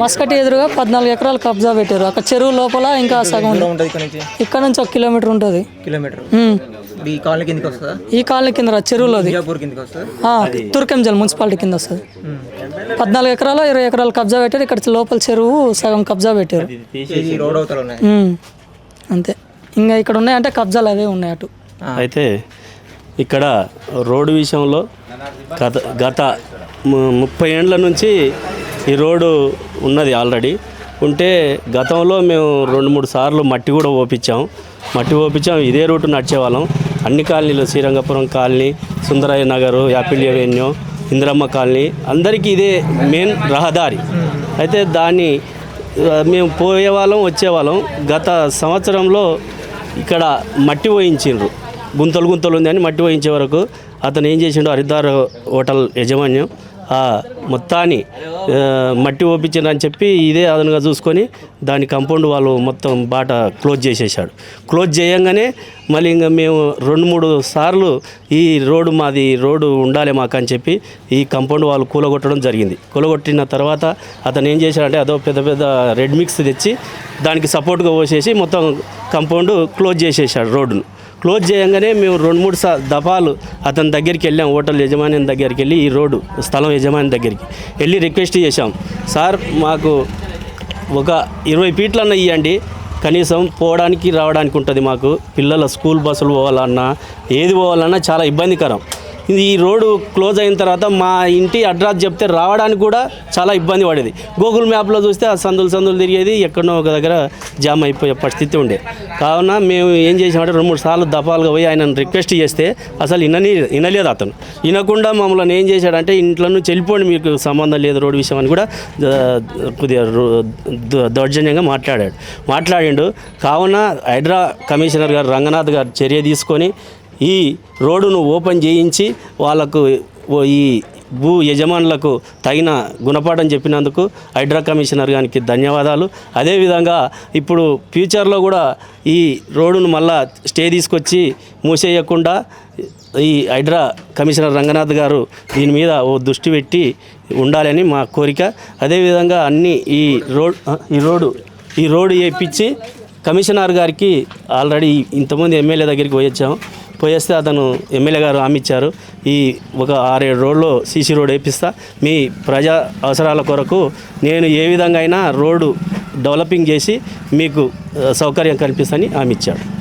మస్కటి ఎదురుగా పద్నాలుగు ఎకరాలు కబ్జా పెట్టారు. అక్కడ చెరువు లోపల ఇంకా సగం ఉంది. ఇక్కడ నుంచి? ఒక కిలోమీటర్ ఉంటుంది. కిలోమీటర్. ఈ కాలనీ కిందకి వస్తుందా? ఈ కాలనీ కింద చెరువులోది. తుర్కెంజల్ మున్సిపాలిటీ కింద వస్తుంది. పద్నాలుగు ఎకరాలు ఇరవై ఎకరాలు కబ్జా పెట్టారు. ఇక్కడ లోపల చెరువు సగం కబ్జా పెట్టారు. అంతే. ఇంకా ఇక్కడ ఉన్నాయంటే కబ్జాలు అవే ఉన్నాయి అటు. అయితే ఇక్కడ రోడ్డు విషయంలో గత గత ముప్పై ఏండ్ల నుంచి ఈ రోడ్డు ఉన్నది ఆల్రెడీ. ఉంటే గతంలో మేము రెండు మూడు సార్లు మట్టి కూడా ఓపించాం. మట్టి ఓపించాం ఇదే రూటు నడిచేవాళ్ళం. అన్ని కాలనీలు Srirangapuram colony Sundarayya Nagar apple avenue Indiramma colony అందరికీ ఇదే మెయిన్ రహదారి. అయితే దాన్ని మేము పోయేవాళ్ళం వచ్చేవాళ్ళం. గత సంవత్సరంలో ఇక్కడ మట్టి పోయించిండ్రు. గుంతలు గుంతలు ఉంది అని మట్టి పోయించే వరకు అతను ఏం చేసిండు హరిద్వార్ హోటల్ యజమాన్యం మొత్తాన్ని మట్టి ఓపించారు చెప్పి ఇదే అదనంగా చూసుకొని దాని కంపౌండ్ వాళ్ళు మొత్తం బాట క్లోజ్ చేసేసాడు క్లోజ్ చేయంగానే మళ్ళీ ఇంకా మేము రెండు మూడు సార్లు ఈ రోడ్డు మాది రోడ్డు ఉండాలి మాకు అని చెప్పి ఈ కంపౌండ్ వాళ్ళు కూలగొట్టడం జరిగింది. కూలగొట్టిన తర్వాత అతను ఏం చేశాడంటే అదో పెద్ద పెద్ద రెడ్ మిక్స్ తెచ్చి దానికి సపోర్ట్గా పోసేసి మొత్తం కంపౌండ్ క్లోజ్ చేసేసాడు రోడ్డును. క్లోజ్ చేయంగానే మేము రెండు మూడు సా దఫాలు అతని దగ్గరికి వెళ్ళాం హోటల్ యజమాని దగ్గరికి వెళ్ళి ఈ రోడ్డు స్థలం యజమాని దగ్గరికి వెళ్ళి రిక్వెస్ట్ చేశాం. సార్ మాకు ఒక ఇరవై ఫీట్లన్నా ఇవ్వండి కనీసం పోవడానికి రావడానికి ఉంటుంది మాకు. పిల్లల స్కూల్ బస్సులు పోవాలన్నా ఏది పోవాలన్నా చాలా ఇబ్బందికరం. ఈ రోడ్డు క్లోజ్ అయిన తర్వాత మా ఇంటి అడ్రస్ చెప్తే రావడానికి కూడా చాలా ఇబ్బంది పడేది. గూగుల్ మ్యాప్లో చూస్తే ఆ సందులు సందులు తిరిగేది ఎక్కడో ఒక దగ్గర జామ్ అయిపోయే పరిస్థితి ఉండే. కావున మేము ఏం చేసామంటే రెండు మూడు సార్లు దఫాలుగా పోయి ఆయనను రిక్వెస్ట్ చేస్తే అసలు వినని వినలేదు అతను. వినకుండా మమ్మల్ని ఏం చేశాడంటే ఇంట్లో నుంచి వెళ్ళిపోండి మీకు సంబంధం లేదు రోడ్డు విషయం అని కూడా కొద్దిగా రో- దౌర్జన్యంగా మాట్లాడాడు. మాట్లాడిండు. కావున హైడ్రా కమిషనర్ గారు రంగనాథ్ గారు చర్య తీసుకొని ఈ రోడ్డును ఓపెన్ చేయించి వాళ్ళకు ఓ ఈ భూ యజమానులకు తగిన గుణపాఠం చెప్పినందుకు హైడ్రా కమిషనర్ గారికి ధన్యవాదాలు. అదేవిధంగా ఇప్పుడు ఫ్యూచర్లో కూడా ఈ రోడ్డును మళ్ళా స్టే తీసుకొచ్చి మూసేయకుండా ఈ హైడ్రా కమిషనర్ రంగనాథ్ గారు దీని మీద ఓ దృష్టి పెట్టి ఉండాలని మా కోరిక. అదేవిధంగా అన్ని ఈ రోడ్ ఈ రోడ్డు ఈ రోడ్డు వేయించి కమిషనర్ గారికి ఆల్రెడీ ఇంతమంది ఎమ్మెల్యే దగ్గరికి పోయొచ్చాము. పోయేస్తే అతను ఎమ్మెల్యే గారు హామీ ఇచ్చారు. ఈ ఒక ఆరేడు రోడ్లో సీసీ రోడ్ వేపిస్తా. మీ ప్రజా అవసరాల కొరకు నేను ఏ విధంగా అయినా రోడ్డు డెవలపింగ్ చేసి మీకు సౌకర్యం కల్పిస్తాని హామీ ఇచ్చాడు